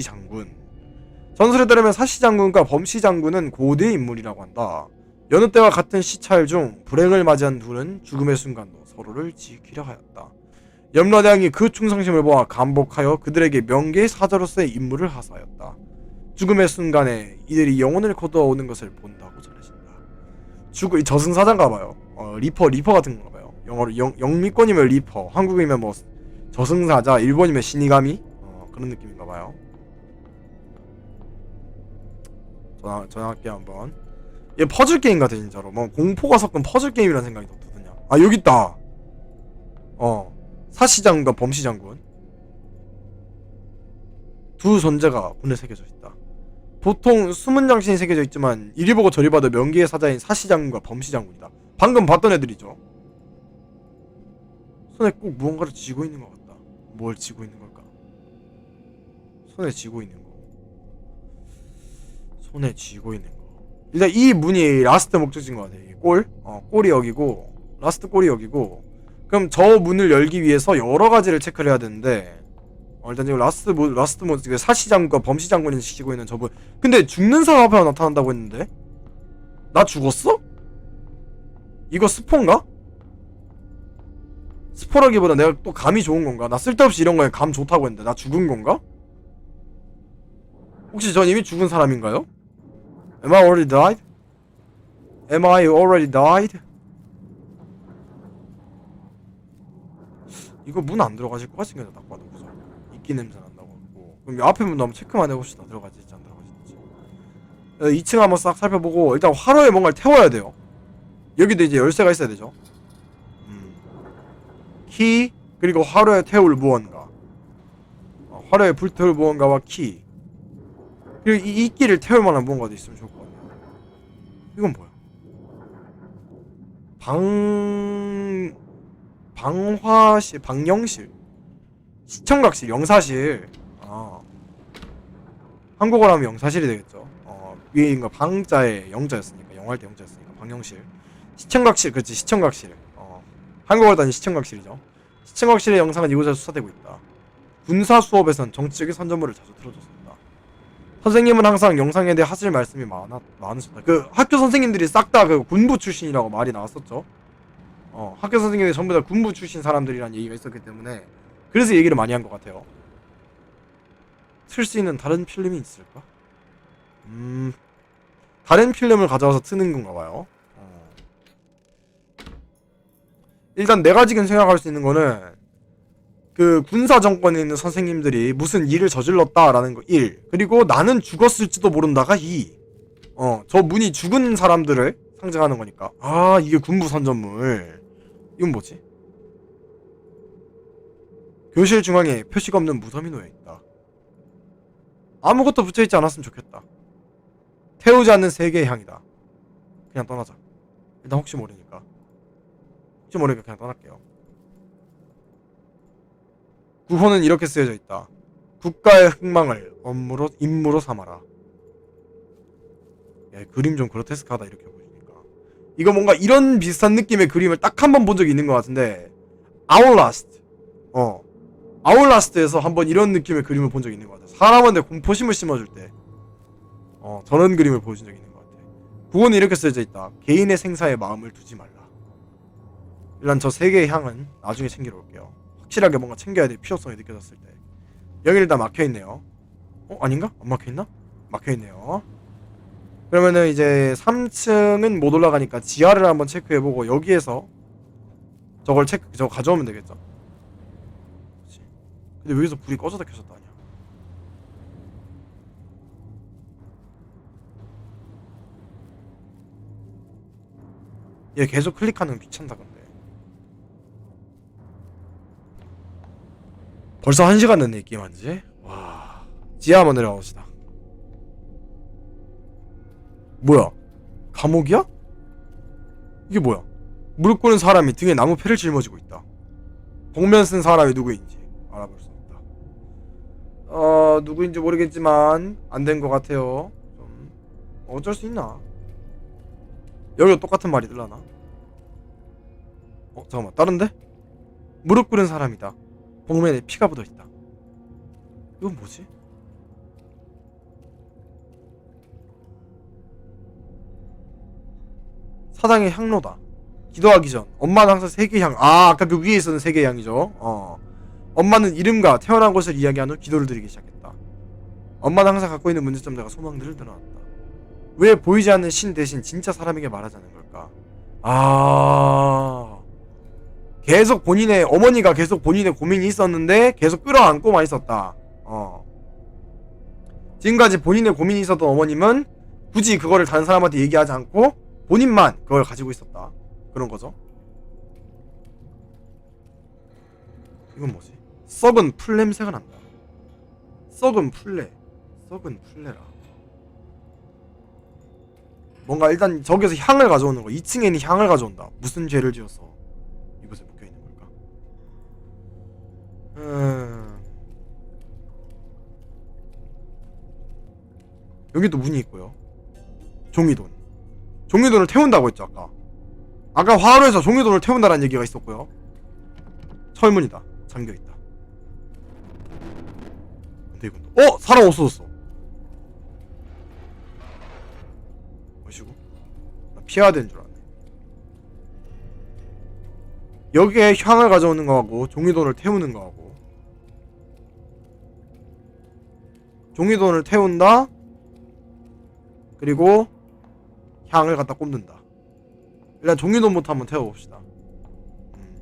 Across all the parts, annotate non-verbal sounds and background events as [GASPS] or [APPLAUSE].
장군. 전설에 따르면 사시 장군과 범시 장군은 고대 인물이라고 한다. 여느 때와 같은 시찰 중 불행을 맞이한 둘은 죽음의 순간도 서로를 지키려 하였다. 염라대왕이 그 충성심을 보아 감복하여 그들에게 명계의 사자로서의 임무를 하사하였다. 죽음의 순간에 이들이 영혼을 거두어오는 것을 본다고 전해진다. 죽 저승사자인가 봐요. 어, 리퍼 리퍼 같은 건가 봐요. 영어로 영 영미권이면 리퍼, 한국이면 뭐 저승사자, 일본이면 시니가미 어, 그런 느낌인가 봐요. 전화 전화할게요 한번. 얘 퍼즐 게임 같아 진짜로. 뭐 공포가 섞은 퍼즐 게임이라는 생각이 더 드냐. 아 여기 있다. 어 사시장군과 범시장군 두 존재가 오늘 새겨져 있다. 보통 숨은 장신이 새겨져 있지만 이리 보고 저리 봐도 명기의 사자인 사시장군과 범시장군이다. 방금 봤던 애들이죠. 손에 꼭 무언가를 쥐고 있는 것 같다. 뭘 쥐고 있는 걸까? 손에 쥐고 있는 거. 손에 쥐고 있는 거. 일단 이 문이 라스트 목적지인 것 같아. 이 골, 어, 골이 여기고 라스트 골이 여기고. 그럼 저 문을 열기 위해서 여러 가지를 체크를 해야 되는데. 어, 일단 지금 라스트 모 라스트 모 사시장과 범시장군이 지키고 있는 저분. 근데 죽는 사람 앞에 나타난다고 했는데. 나 죽었어? 이거 스폰가? 스포라기보다 내가 또 감이 좋은 건가? 나 쓸데없이 이런 거에 감 좋다고 했는데 나 죽은 건가? 혹시 전 이미 죽은 사람인가요? Am I already died? Am I already died? 이거 문 안 들어가실 것 같은 게딱 봐도 그죠? 이끼 냄새 난다고 하고 그럼 이 앞에 문도 한번 체크만 해봅시다 들어가질지 안 들어가질지 2층 한번 싹 살펴보고 일단 화로에 뭔가를 태워야 돼요 여기도 이제 열쇠가 있어야 되죠 음. 키 그리고 화로에 태울 무언가 어, 화로에 불태울 무언가와 키 그리고 이 이끼를 태울 만한 무언가도 있으면 좋을 것 같네요. 이건 뭐야? 방 방화실 방영실? 시청각실 영사실. 아. 한국어로 하면 영사실이 되겠죠. 어 위에 있는 거 방자에 영자였으니까 영화할 때 영자였으니까 방영실. 시청각실 그렇지 시청각실. 어 한국어로 따는 시청각실이죠. 시청각실의 영상은 이곳에서 수사되고 있다. 군사 수업에선 정치적인 선전물을 자주 틀어줬습니다 선생님은 항상 영상에 대해 하실 말씀이 많아 많으셨다 그 학교 선생님들이 싹 다 그 군부 출신이라고 말이 나왔었죠 어, 학교 선생님이 전부 다 군부 출신 사람들이란 얘기가 있었기 때문에 그래서 얘기를 많이 한 것 같아요. 틀 수 있는 다른 필름이 있을까? 음, 다른 필름을 가져와서 트는 건가 봐요. 어. 일단 내가 지금 생각할 수 있는 거는 그 군사 정권에 있는 선생님들이 무슨 일을 저질렀다라는 거 1. 그리고 나는 죽었을지도 모른다가 2. 어, 저 문이 죽은 사람들을 상징하는 거니까. 아, 이게 군부 선전물. 이건 뭐지? 교실 중앙에 표시가 없는 무덤이 놓여 있다. 아무것도 붙여 있지 않았으면 좋겠다. 태우지 않는 세계의 향이다. 그냥 떠나자. 일단 혹시 모르니까. 혹시 모르니까 그냥 떠날게요. 구호는 이렇게 쓰여져 있다. 국가의 흥망을 업무로 임무로 삼아라. 야, 그림 좀 그로테스크하다 이렇게 보시니까. 이거 뭔가 이런 비슷한 느낌의 그림을 딱 한 번 본 적이 있는 것 같은데 아울라스트 어. 아울라스트에서 한번 이런 느낌의 그림을 본 적이 있는 것 같아요 사람한테 공포심을 심어줄 때 어 저런 그림을 보여준 적이 있는 것 같아요 구호는 이렇게 쓰여져 있다. 개인의 생사에 마음을 두지 말라. 일단 저 세 개의 향은 나중에 챙기러 올게요 확실하게 뭔가 챙겨야 될 필요성이 느껴졌을 때 여기 일단 막혀있네요 어 아닌가? 안 막혀있나? 막혀있네요 그러면은 이제 3층은 못 올라가니까 지하를 한번 체크해보고 여기에서 저걸 체크 저거 가져오면 되겠죠. 근데 여기서 불이 꺼졌다 켜졌다 하냐? 얘 계속 클릭하는 거 귀찮다 근데. 벌써 1시간 됐네 이 게임 한지? 와 지하 한번 내려가 봅시다. 뭐야? 감옥이야? 이게 뭐야? 무릎 꿇은 사람이 등에 나무 패를 짊어지고 있다. 복면 쓴 사람이 누구인지 알아볼 수 없다. 어, 누구인지 모르겠지만 안 된 것 같아요. 좀 어쩔 수 있나? 여기도 똑같은 말이 들라나? 어, 잠깐만, 다른데? 무릎 꿇은 사람이다. 어, 몸에 피가 묻어있다 이건 뭐지? 사당의 향로다 기도하기 전 엄마는 항상 세계 향. 아 아까 그 위에 있었던 세계 향이죠. 어. 엄마는 이름과 태어난 곳을 이야기한 후 기도를 드리기 시작했다. 엄마는 항상 갖고 있는 문제점들과 소망들을 드러났다. 왜 보이지 않는 신 대신 진짜 사람에게 말하자는 걸까? 아 계속 본인의 어머니가 계속 본인의 고민이 있었는데 계속 끌어안고만 있었다. 어. 지금까지 본인의 고민이 있었던 어머님은 굳이 그거를 다른 사람한테 얘기하지 않고 본인만 그걸 가지고 있었다. 그런 거죠. 이건 뭐지? 썩은 풀 냄새가 난다. 썩은 풀레. 썩은 풀레라. 뭔가 일단 저기서 향을 가져오는 거. 2층에 있는 향을 가져온다. 무슨 죄를 지어서 이곳에 묶여 있는 걸까? 음. 여기도 문이 있고요. 종이돈. 종이돈을 태운다고 했죠 아까. 아까 화로에서 종이돈을 태운다라는 얘기가 있었고요. 철문이다. 잠겨 있다. 근데 이건 또- 어 사람 없어졌어. 뭐시고? 나 피해야 되는 줄 알았네. 여기에 향을 가져오는 거하고 종이돈을 태우는 거하고 종이돈을 태운다. 그리고 향을 갖다 꼽는다. 일단 종이돈부터 한번 태워봅시다. 음.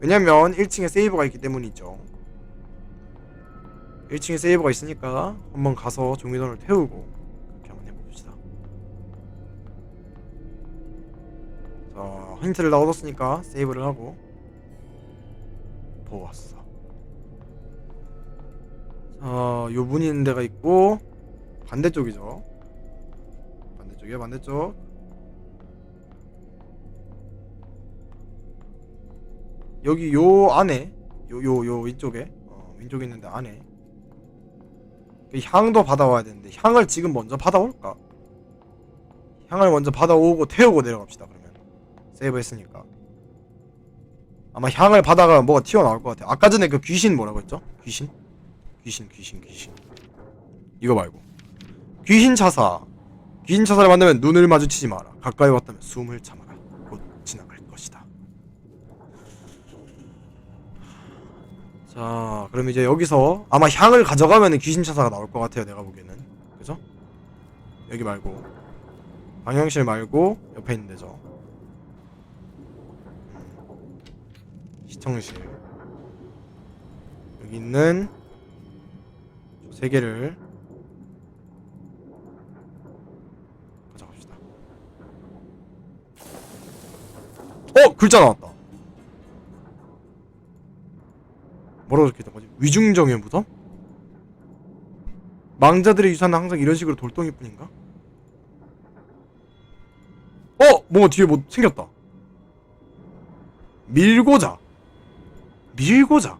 왜냐면 1층에 세이브가 있기 때문이죠. 1층에 세이브가 있으니까 한번 가서 종이돈을 태우고 그렇게 한번 해봅시다. 자, 힌트를 다 얻었으니까 세이브를 하고 보았어. 자, 요 문이 있는 데가 있고 반대쪽이죠. 반대쪽이야, 반대쪽. 여기 요 안에 요 요요 왼쪽에 어, 왼쪽에 있는데 안에 그 향도 받아와야 되는데 향을 지금 먼저 받아올까? 향을 먼저 받아오고 태우고 내려갑시다 그러면 세이브 했으니까 아마 향을 받아가면 뭐가 튀어나올 것 같아 아까 전에 그 귀신 뭐라고 했죠? 귀신? 귀신 귀신 귀신 이거 말고 귀신 차사 귀신 차사를 만나면 눈을 마주치지 마라 가까이 왔다면 숨을 참아라 곧 지나갈 것이다 자, 그럼 이제 여기서 아마 향을 가져가면 귀신 차사가 나올 것 같아요, 내가 보기에는. 그죠? 여기 말고. 방향실 말고 옆에 있는 데죠. 음. 시청실. 여기 있는 저 세 개를 가져갑시다. 어! 글자 나왔다. 뭐라고 적혀있던 거지? 위중정의 무덤? 망자들의 유산은 항상 이런 식으로 돌덩이 뿐인가? 어! 뭔가 뒤에 뭐 생겼다 밀고자 밀고자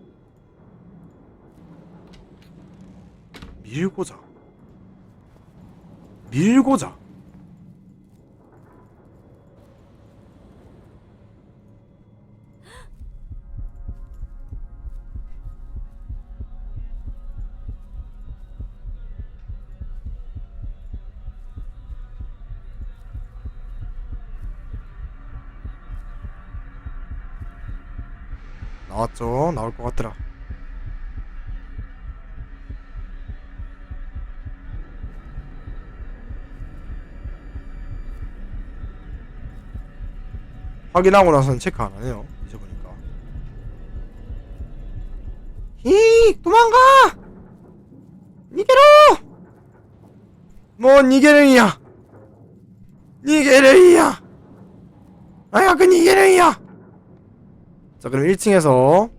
밀고자. 밀고자. 나왔죠? 나올 것 같더라 확인하고 나서는 체크 안 하네요. 이제 보니까. 히 도망가! 니게로! 뭐 니게르이야! 니게르이야! 아야 그 니게르이야! 자 그럼 1층에서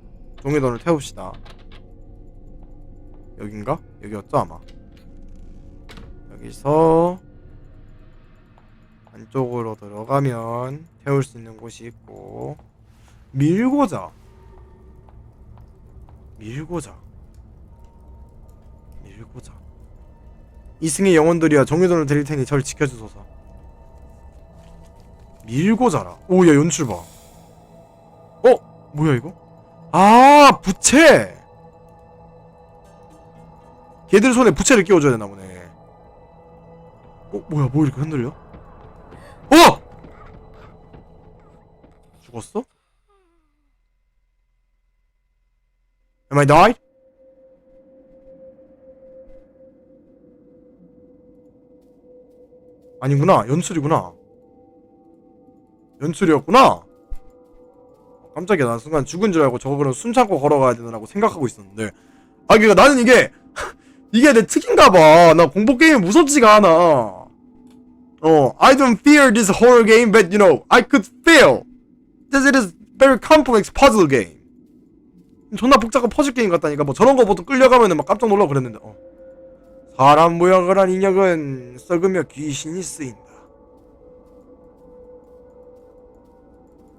종이돈을 태웁시다. 여긴가? 여기였죠 아마. 여기서 안쪽으로 들어가면 태울 수 있는 곳이 있고 밀고자 밀고자 밀고자 이승의 영혼들이여 종이돈을 드릴 테니 절 지켜주소서 밀고자라 오 야 연출 봐 어? 뭐야 이거? 아 부채 걔들 손에 부채를 끼워줘야 되나 보네 어? 뭐야 뭐 이렇게 흔들려? 어! 죽었어? Am I died? 아니구나. 연출이구나. 연출이었구나. 깜짝이야. 나 순간 죽은 줄 알고 저거 그럼 숨 참고 걸어가야 되나라고 생각하고 있었는데. 아 그니까 나는 이게 [LAUGHS] 이게 내 특인가봐. 나 공포 게임 무섭지가 않아. 어 I don't fear this horror game but you know I could feel that it is very complex puzzle game. 존나 복잡한 퍼즐 게임 같다니까. 뭐 저런 거 보통 끌려가면은 막 깜짝 놀라 그랬는데. 어. 사람 모양을 한 인형은 썩으며 귀신이 쓰인다.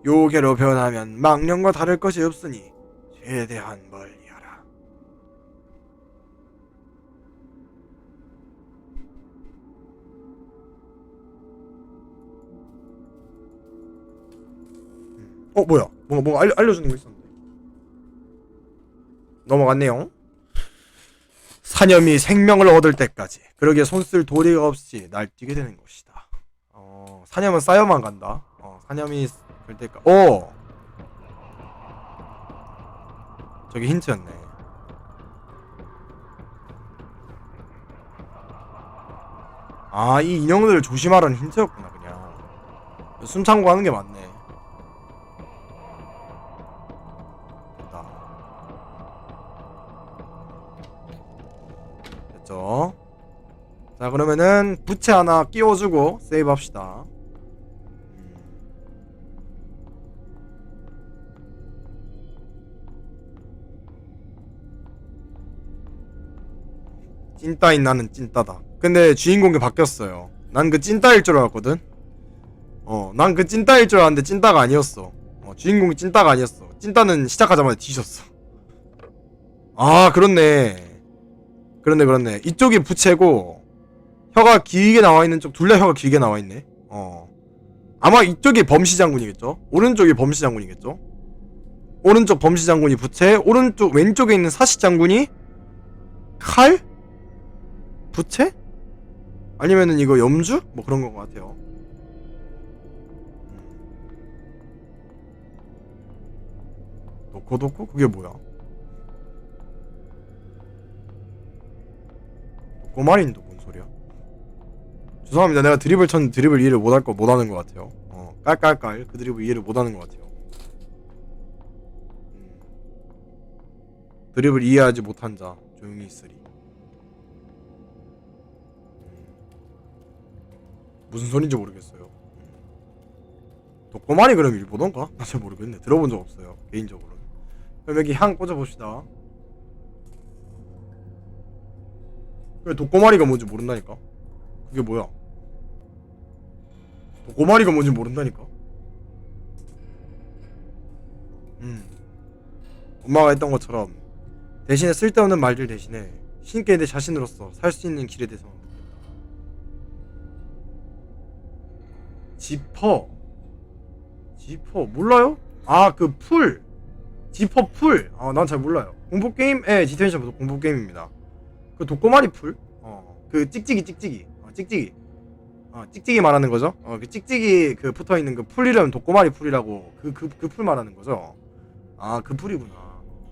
요괴로 변하면 망령과 다를 것이 없으니 최대한 멀리 어 뭐야? 뭔가 뭔가 알려, 알려주는 거 있었는데 넘어갔네요. 사념이 생명을 얻을 때까지 그러기에 손쓸 도리가 없이 날뛰게 되는 것이다. 어 사념은 쌓여만 간다. 어 사념이 될 때까. 오. 저기 힌트였네. 아, 이 인형들을 조심하라는 힌트였구나, 그냥. 숨 참고 하는 게 맞네. 자, 그러면은 부채 하나 끼워주고 세이브 합시다. 음. 찐따인 나는 찐따다. 근데 주인공이 바뀌었어요. 난 그 찐따일 줄 알았거든. 어, 난 그 찐따일 줄 알았는데 찐따가 아니었어. 어, 주인공이 찐따가 아니었어. 찐따는 시작하자마자 뒤졌어. 아, 그렇네. 그렇네, 그렇네. 이쪽이 부채고 혀가 길게 나와 있는 쪽 둘 다 혀가 길게 나와 있네. 어. 아마 이쪽이 범시 장군이겠죠? 오른쪽이 범시 장군이겠죠? 오른쪽 범시 장군이 부채, 오른쪽 왼쪽에 있는 사시 장군이 칼? 부채? 아니면은 이거 염주? 뭐 그런 것 같아요. 도코도코? 그게 뭐야? 도코마린도 뭔 소리야? 죄송합니다. 내가 드립을 쳤는데 드립을 이해를 못할 거 못하는 것 같아요. 어, 깔깔깔 그 드립을 이해를 못하는 것 같아요. 음. 드립을 이해하지 못한 자 조용히 있으리. 무슨 소린지 모르겠어요. 도꼬마니 그럼 일본어인가? 나 [LAUGHS] 잘 모르겠네. 들어본 적 없어요. 개인적으로는. 그럼 여기 향 꽂아봅시다. 왜 도꼬마리가 뭔지 모른다니까? 그게 뭐야? 도꼬마리가 뭔지 모른다니까? 음. 엄마가 했던 것처럼 대신에 쓸데없는 말들 대신에 신께 내 자신으로서 살 수 있는 길에 대해서 지퍼. 지퍼. 몰라요? 아 그 풀. 지퍼 풀 아 난 잘 몰라요. 공포 게임? 예 지텐션 공포 게임입니다. 그 독고마리 풀 어 그 찍찍이 찍찍이. 어, 찍찍이 어 찍찍이 말하는 거죠 어 그 찍찍이 그 붙어 있는 그 풀 이름 독고마리 풀이라고 그 그 그 풀 말하는 거죠 아 그 풀이구나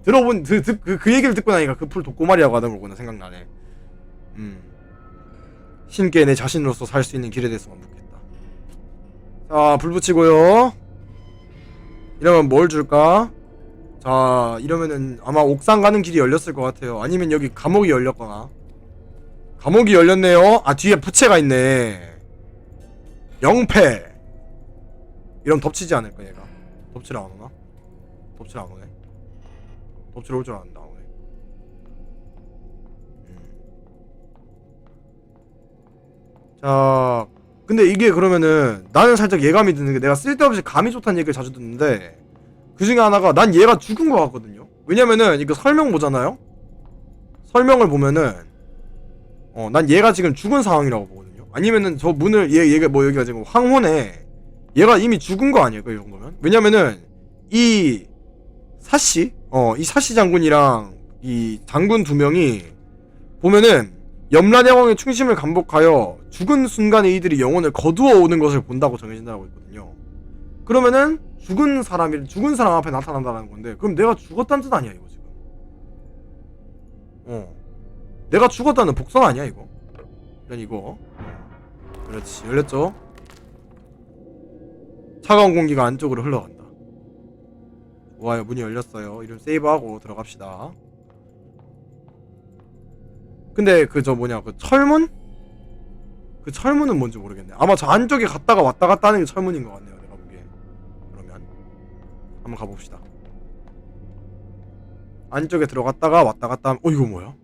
들어본 그, 그, 그, 그 얘기를 듣고 나니까 그 풀 독고마리라고 하던 거구나 생각나네 음 신께 내 자신으로서 살 수 있는 길에 대해서만 묻겠다 자, 불 붙이고요. 이러면 뭘 줄까? 자, 이러면은 아마 옥상 가는 길이 열렸을 것 같아요. 아니면 여기 감옥이 열렸거나. 감옥이 열렸네요. 아, 뒤에 부채가 있네. 영패. 이러면 덮치지 않을까, 얘가. 덮치를 안 오나? 덮치를 안 오네. 덮치를 올줄 알았는데, 안 오네. 음. 자, 근데 이게 그러면은 나는 살짝 예감이 드는 게 내가 쓸데없이 감이 좋다는 얘기를 자주 듣는데 그 중에 하나가 난 얘가 죽은 것 같거든요. 왜냐면은 이거 설명 보잖아요. 설명을 보면은 어 난 얘가 지금 죽은 상황이라고 보거든요. 아니면은 저 문을 얘 얘가 뭐 여기가 지금 황혼에 얘가 이미 죽은 거 아니에요? 이 정도면? 왜냐면은 이 사씨 어이 사씨 장군이랑 이 장군 두 명이 보면은 염라대왕의 충심을 감복하여 죽은 순간에 이들이 영혼을 거두어 오는 것을 본다고 정해진다고 했거든요. 그러면은 죽은 사람이 죽은 사람 앞에 나타난다는 건데 그럼 내가 죽었다는 뜻 아니야 이거 지금 어 내가 죽었다는 복선 아니야 이거? 일단 이거. 그렇지 열렸죠? 차가운 공기가 안쪽으로 흘러간다. 좋아요 문이 열렸어요. 이름 세이브하고 들어갑시다. 근데 그 저 뭐냐 그 철문? 그 철문은 뭔지 모르겠네. 아마 저 안쪽에 갔다가 왔다 갔다 하는 게 철문인 것 같네요 내가 보기엔. 그러면 한번 가봅시다. 안쪽에 들어갔다가 왔다 갔다 하면 어 이거 뭐야? 뭐야?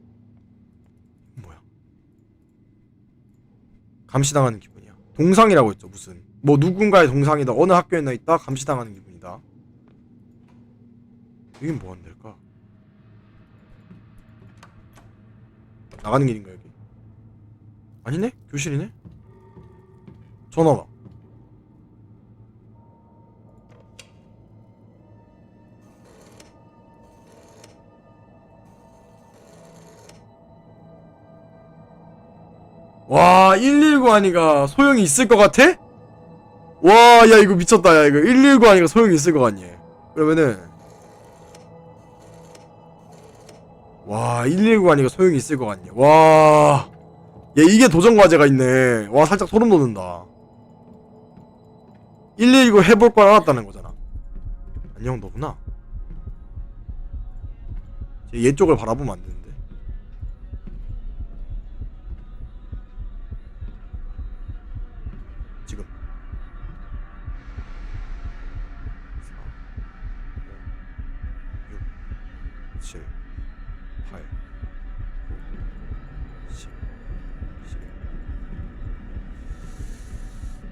감시당하는 기분이야 동상이라고 했죠 무슨 뭐 누군가의 동상이다 어느 학교에나 있다 감시당하는 기분이다 이게 뭐 하는 데일까? 나가는 길인가 여기? 아니네? 교실이네? 전화다 와, 119 하니까 소용이 있을 것 같아? 와, 야, 이거 미쳤다, 야, 이거 119 하니까 소용이 있을 것 같니? 그러면은, 와, 119 하니까 소용이 있을 것 같니? 와, 야, 이게 도전과제가 있네. 와, 살짝 소름 돋는다. 119 해볼 걸 알았다는 거잖아. 안녕, 너구나. 얘, 얘 쪽을 바라보면 안 되는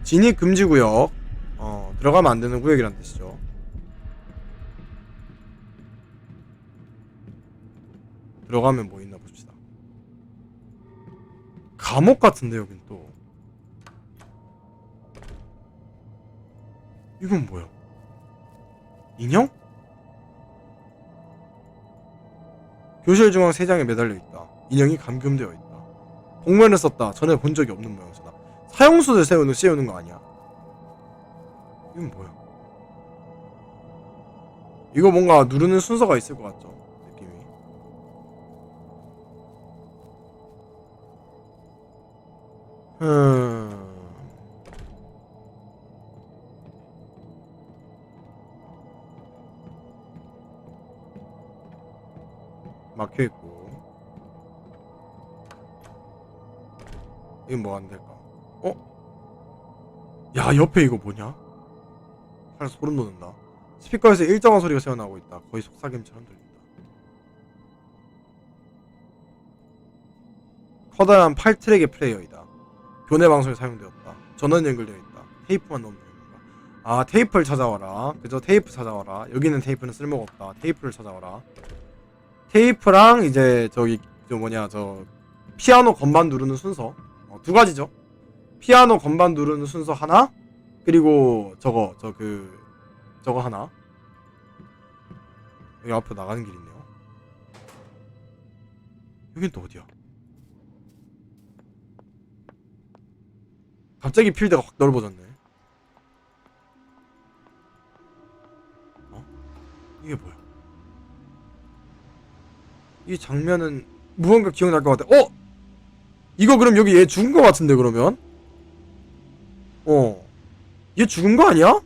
진입 금지 구역 어 들어가면 안 되는 구역이란 뜻이죠 들어가면 뭐 있나 봅시다 감옥 같은데 여긴 또 이건 뭐야? 인형? 교실 중앙 세 장에 매달려 있다. 인형이 감금되어 있다. 복면을 썼다. 전에 본 적이 없는 모양새다. 사형수를 세우는 씌우는 거 아니야? 이건 뭐야? 이거 뭔가 누르는 순서가 있을 것 같죠? 느낌이. 음. 막혀 있고. 이건 뭐 안 될까? 어? 야 옆에 이거 뭐냐? 살 소름 돋는다. 스피커에서 일정한 소리가 새어나오고 있다. 거의 속삭임처럼 들린다. 커다란 8트랙의 플레이어이다. 교내 방송에 사용되었다. 전원 연결되어 있다. 테이프만 넣으면 되는 건가? 아 테이프를 찾아와라. 그저 테이프 찾아와라. 여기는 테이프는 쓸모가 없다. 테이프를 찾아와라. 테이프랑 이제 저기 저 뭐냐 저 피아노 건반 누르는 순서 어, 두 가지죠. 피아노 건반 누르는 순서 하나 그리고 저거 저 그 저거 하나 여기 앞으로 나가는 길 있네요. 여긴 또 어디야? 갑자기 필드가 확 넓어졌네. 어? 이게 뭐야? 이 장면은 무언가 기억날 것 같아. 어? 이거 그럼 여기 얘 죽은 것 같은데 그러면? 어. 얘 죽은 거 아니야?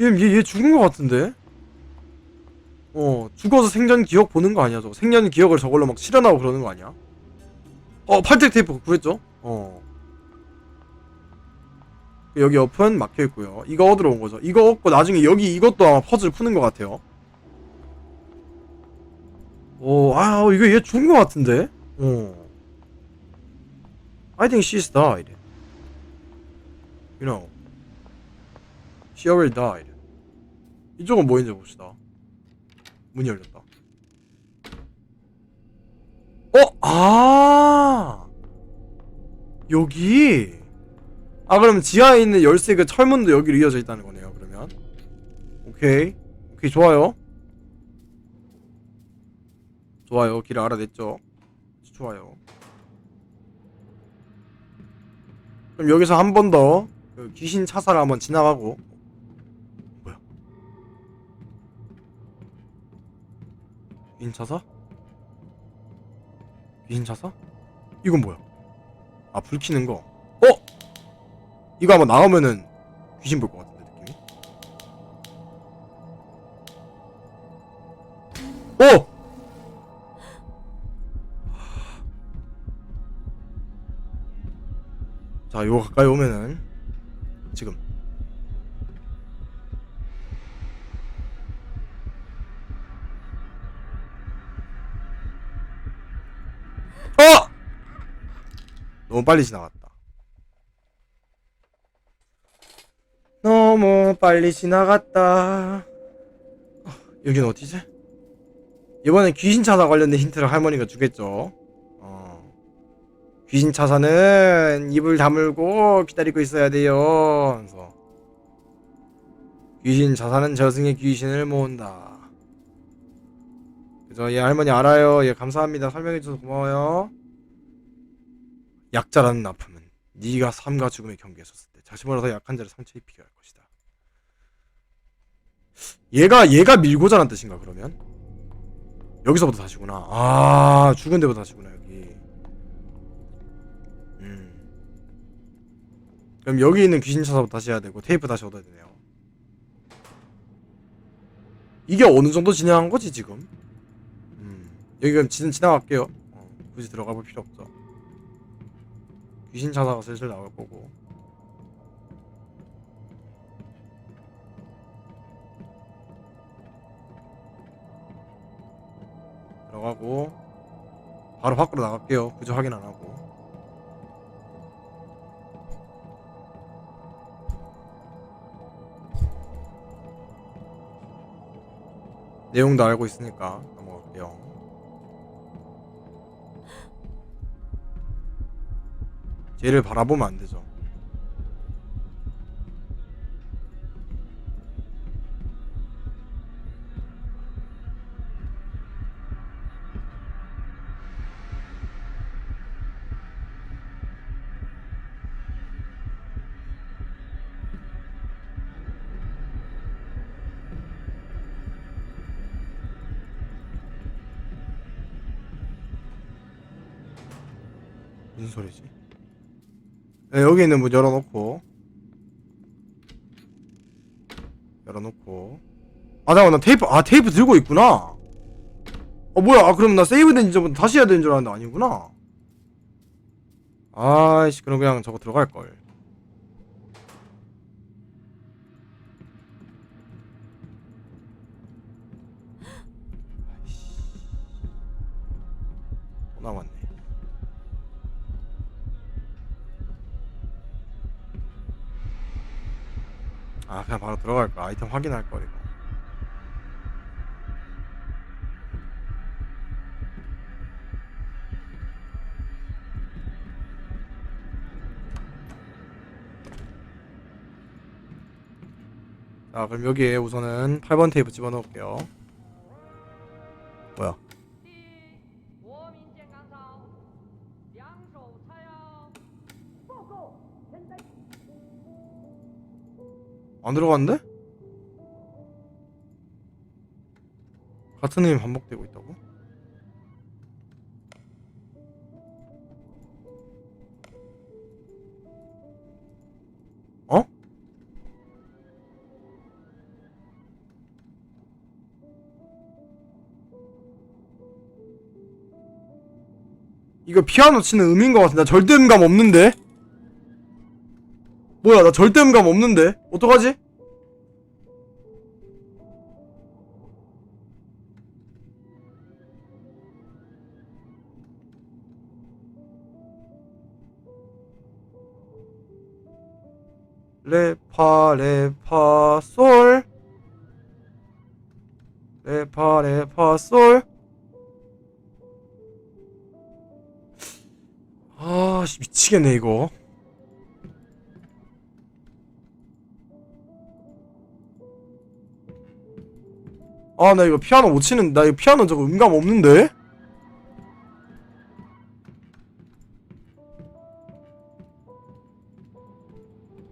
얘, 얘, 얘 죽은 것 같은데? 어, 죽어서 생전 기억 보는 거 아니야, 저거. 생전 기억을 저걸로 막 실현하고 그러는 거 아니야? 어, 팔텍 테이프 구했죠? 어. 여기 옆은 막혀 있고요. 이거 얻으러 온 거죠. 이거 얻고 나중에 여기 이것도 아마 퍼즐 푸는 것 같아요. 오, 아, 이거 얘 죽은 것 같은데? 어. I think she's died. You know. She already died. 이쪽은 뭐인지 봅시다. 문이 열렸다. 어? 아! 여기? 아 그럼 지하에 있는 열쇠 그 철문도 여기로 이어져 있다는 거네요 그러면 오케이 오케이 좋아요 좋아요 길을 알아냈죠 좋아요 그럼 여기서 한 번더그 귀신 차사를 한번 지나가고 뭐야? 귀신 차사? 귀신 차사? 이건 뭐야? 아 불 켜는 거. 어? 이거 한번 나오면은 귀신 볼것 느낌이? 오! 자, 요거 가까이 오면은 지금 어! 너무 빨리 지나갔다. 너무 빨리 지나갔다. 어, 여긴 어디지? 이번엔 귀신 차사 관련된 힌트를 할머니가 주겠죠. 어. 귀신 차사는 입을 다물고 기다리고 있어야 돼요. 그래서 귀신 차사는 저승의 귀신을 모은다. 그죠? 예 할머니 알아요. 예 감사합니다. 설명해 주셔서 고마워요. 약자라는 아픔은 네가 삶과 죽음의 경계에 섰을 때 자신보다 더 약한 자를 상처 입히게 할 것이다. 얘가 얘가 밀고자 하는 뜻인가 그러면? 여기서부터 다시구나. 아 죽은 데부터 다시구나 그럼 여기 있는 귀신 찾아부터 다시 해야 되고 테이프 다시 얻어야 되네요. 이게 어느 정도 진행한 거지 지금? 음. 여기 그럼 지, 지나갈게요. 어, 굳이 들어가 볼 필요 없죠. 귀신 차사가 슬슬 나올 거고. 들어가고 바로 밖으로 나갈게요. 구조 확인 안 하고. 내용도 알고 있으니까 넘어갈게요. [GASPS] 쟤를 바라보면 안 되죠. 무슨 소리지? 네, 여기 있는 문 열어놓고. 열어놓고. 아 잠깐만 나 테이프 아 테이프 들고 있구나. 어 뭐야. 아 그럼 나 세이브된 지점부터 다시 해야 되는 줄 알았는데 아니구나. 아이씨 그럼 그냥 저거 들어갈걸 들어갈 거 아이템 확인할 거리고 자 그럼 여기에 우선은 8번 테이프 집어넣을게요 안 들어갔는데? 같은 의미 반복되고 있다고? 어? 이거 피아노 치는 음인 것 같은데 나 절대 음감 없는데? 뭐야 나 절대 음감 없는데? 어떡하지? 레파 레파 솔 레파 레파 솔 아씨 미치겠네 이거 아 나 이거 피아노 못 치는 나 이거 피아노 저거 음감 없는데